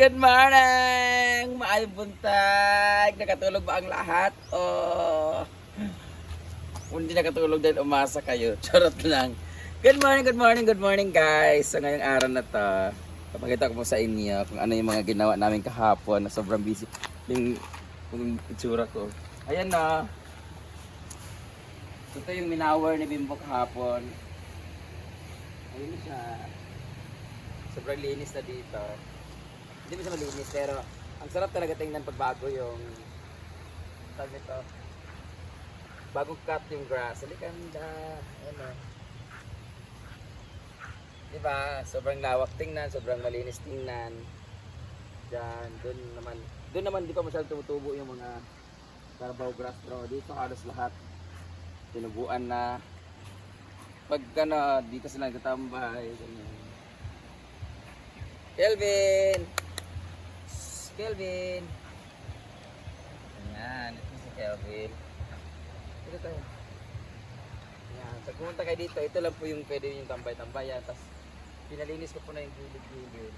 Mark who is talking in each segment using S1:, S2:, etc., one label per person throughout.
S1: Good morning! Maayong buntag! Nakatulog ba ang lahat? Oh. Hindi nakatulog dahil umasa kayo. Charot lang. Good morning, good morning, good morning guys! Sa ngayong araw na to, papakita ko po sa inyo kung ano yung mga ginawa namin kahapon na sobrang busy. Yung, yung itsura ko. Ayan na. Ito yung minawar ni Bimbo kahapon. Ayun siya. Sobrang linis na dito. Hindi mo siya malinis pero ang sarap talaga tingnan pag bago yung tawag nito. Bagong cut yung grass. Alikanda. Ano. Diba? Sobrang lawak tingnan, sobrang malinis tingnan. Diyan, dun naman. Doon naman di pa masyadong tumutubo yung mga carabao grass bro. Dito halos lahat tinubuan na. Pag ano, dito sila nagtatambay. Ganyan. Kelvin! Kelvin! Ayan, ito si Kelvin. Dito tayo. Ayan, pag pumunta kayo dito, ito lang po yung pwede yung tambay-tambayan. Tapos, pinalinis ko po na yung gilid-gilid.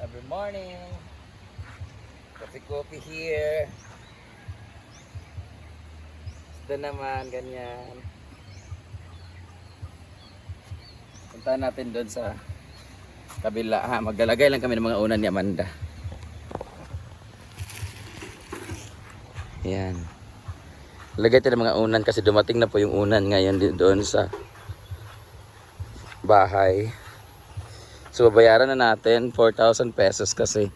S1: Every morning. Coffee-coffee here. Doon naman, ganyan. Punta natin doon sa kabila. Ha, maglalagay lang kami ng mga unan ni Amanda. Yan. Lagay tayo ng mga unan kasi dumating na po yung unan ngayon doon sa bahay. So babayaran na natin 4,000 pesos kasi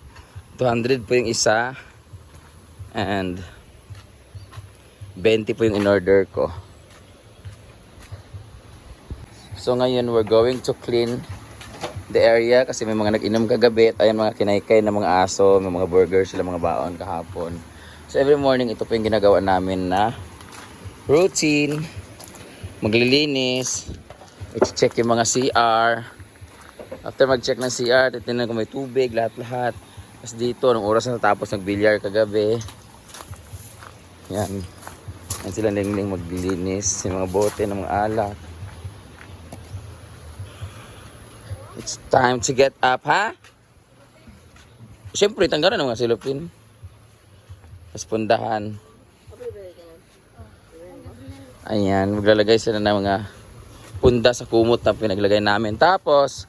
S1: 200 po yung isa and 20 po yung in-order ko. So ngayon we're going to clean the area kasi may mga nag-inom kagabi at ayan mga kinaykay na mga aso, may mga burger sila mga baon kahapon. So every morning ito po yung ginagawa namin na routine. Maglilinis, i-check yung mga CR. After mag-check ng CR, titignan kung may tubig, lahat-lahat. Tapos dito, nung oras na natapos nag-billiard kagabi. Yan. Yan sila ningning maglilinis. Yung mga bote ng mga alak. It's time to get up, ha? Siyempre, tanggalan ng mga silupin. Tapos pundahan. Ayan, maglalagay sila ng mga punda sa kumot na pinaglagay namin. Tapos,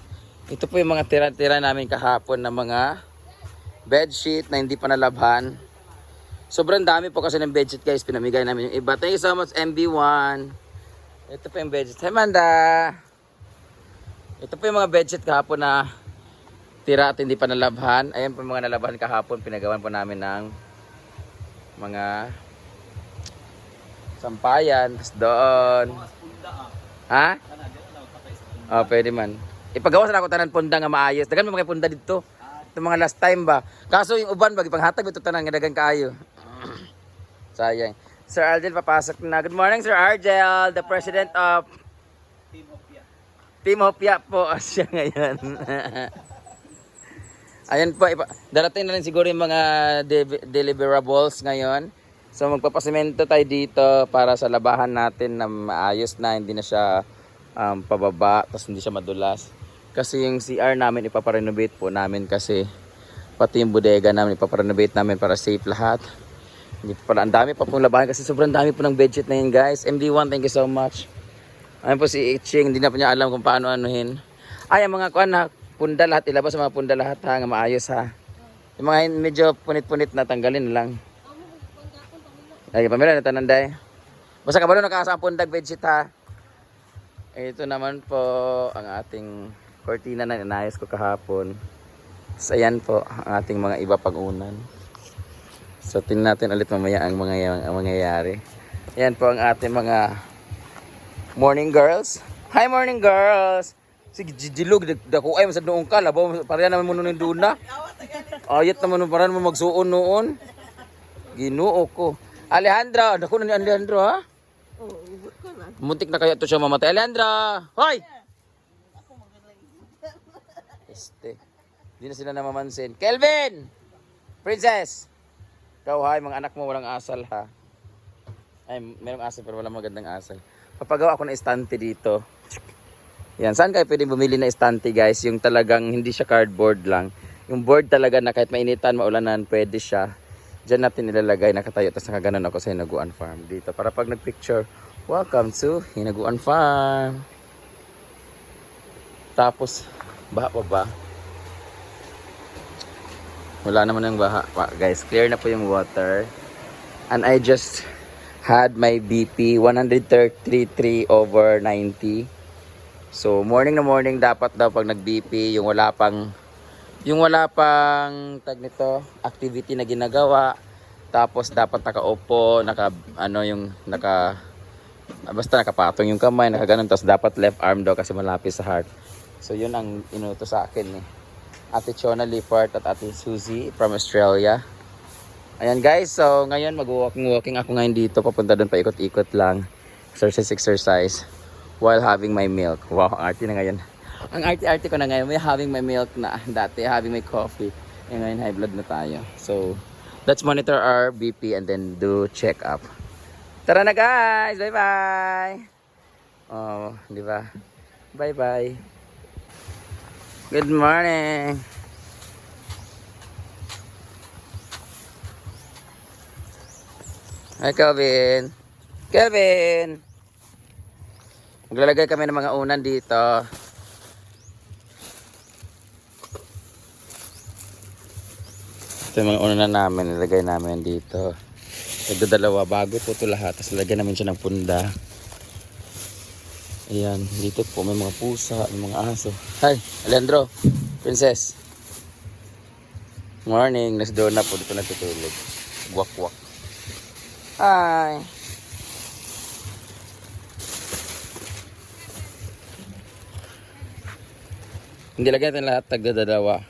S1: ito po yung mga tira-tira namin kahapon na mga bedsheet na hindi pa nalabhan. Sobrang dami po kasi ng bedsheet guys, pinamigay namin yung iba. Thank you so much MB1. Ito po yung bedsheet. Hey Manda! Ito po yung mga bedsheet kahapon na tira at hindi pa nalabhan. Ayan po mga nalabhan kahapon. Pinagawan po namin ng mga sampayan. Tapos doon. Ha? Oh, pwede man. Ipagawa sa ako tanan punda nga maayos. Dagan mo mga punda dito. Ito mga last time ba. Kaso yung uban ba ipanghatag ito tanan nga dagan kaayo. Sayang. Sir Argel papasok na. Good morning Sir Argel, the president of Team Hopia po siya ngayon. Ayan po, ipa- darating na rin siguro yung mga de- deliverables ngayon. So magpapasimento tayo dito para sa labahan natin na maayos na, hindi na siya um, pababa, tapos hindi siya madulas. Kasi yung CR namin ipaparenovate po namin kasi pati yung bodega namin ipaparenovate namin para safe lahat. Hindi pa pala, ang dami pa pong labahan kasi sobrang dami po ng budget na yun guys. MD1, thank you so much. Ayun po si Iching, hindi na po niya alam kung paano anuhin. Ay, ang mga kuan na punda lahat, ilabas ang mga punda lahat ha, nga maayos ha. Yung mga medyo punit-punit na tanggalin lang. Ay, pamilya na tananday. Basta kabalo nakaasa ang pundag bedsheet ha. Ito naman po ang ating cortina na inayos ko kahapon. So, ayan po ang ating mga iba pag-unan. So, tingnan natin ulit mamaya ang mga ang mangyayari. Ayan po ang ating mga morning girls. Hi morning girls! Sige, jijilog, dako ay masad noong ka, labaw, pareha naman mo nun doon na. Ayat naman mo, pareha mo magsuon noon. Ginoo ko. Alejandra, dako na ni Alejandro ha? Muntik na kaya to siya mamatay. Alejandra! Hoy! Este. Hindi na sila namamansin. Kelvin! Princess! Ikaw hay, mga anak mo walang asal ha. Ay, merong asal pero walang magandang asal. Papagawa ako ng estante dito. Yan, saan kayo pwedeng bumili na estante guys? Yung talagang hindi siya cardboard lang. Yung board talaga na kahit mainitan, maulanan, pwede siya. Diyan natin nilalagay, nakatayo. Tapos nakaganon ako sa Hinaguan Farm dito. Para pag nag-picture, welcome to Hinaguan Farm. Tapos, baha pa ba? Wala naman yung baha. Pa- Guys, clear na po yung water. And I just had my BP 133 over 90. So, morning na morning dapat daw pag nag-BP, yung wala pang yung wala pang tag nito, activity na ginagawa. Tapos dapat nakaupo, naka ano yung naka basta nakapatong yung kamay, nakaganon tapos dapat left arm daw kasi malapit sa heart. So, yun ang inuto sa akin ni Ate Chona Lippert at Ate Suzy from Australia. Ayan guys, so ngayon mag-walking-walking ako ngayon dito. Papunta doon pa ikot-ikot lang. Exercise, exercise. While having my milk. Wow, ang na ngayon. Ang arte-arte ko na ngayon. May having my milk na. Dati having my coffee. E ngayon high blood na tayo. So, let's monitor our BP and then do check up. Tara na guys! Bye-bye! Oh, di ba? Bye-bye! Good morning! Hi, Kelvin. Kelvin! Maglalagay kami ng mga unan dito. Ito yung mga unan namin. Nilagay namin dito. Nagdadalawa. Bago po ito lahat. Tapos lagyan namin siya ng punda. Ayan. Dito po may mga pusa. May mga aso. Hi, Alejandro. Princess. Morning. Nasa doon na po. Dito natutulog. Wak-wak. Hi. Hindi lagyan natin lahat tagdadalawa.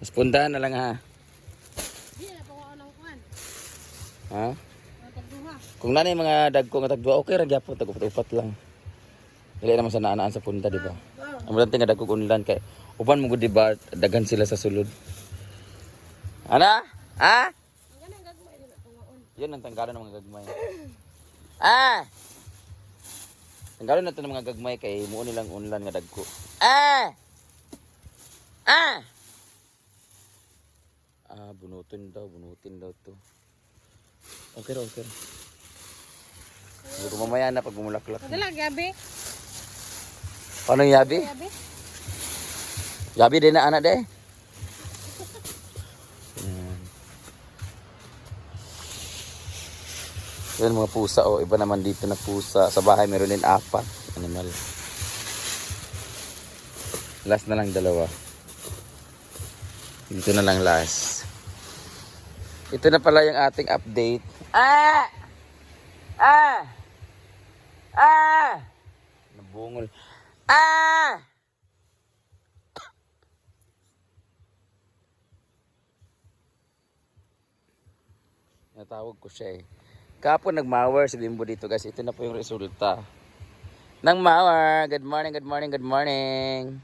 S1: Tapos pundahan na lang ha.
S2: Di na pawa ng kuan.
S1: Ha? Kung na yung mga dagko nga tagdua, okay ra gyapon tagupat-upat lang. Dili naman sa naanaan sa punta, di ba? Ang mulante nga dagko unlan kay uban mo gud di ba daghan sila sa sulod. Ana? Ha?
S2: Ang ganang gagmay din na
S1: Yun ang tanggalan ng mga gagmay. Ah! Tanggalan natin ng mga gagmay kay muo nilang unlan nga dagko. Ah! Ah! Ah, bunutin daw, bunutin daw to. Okay ra, okay ra. Hindi mamaya na pag bumulaklak.
S2: Kadala gabi.
S1: Paano yung yabi?
S2: Gabi.
S1: Yabi din na anak de. Yan mga pusa oh, iba naman dito na pusa. Sa bahay meron din apat animal. Last na lang dalawa. Dito na lang last. Ito na pala yung ating update. Ah! Ah! Ah! Nabungol. Ah! Natawag ko siya eh. Kapon nag-mower si Bimbo dito guys. Ito na po yung resulta. Nang mower. Good morning, good morning, good morning.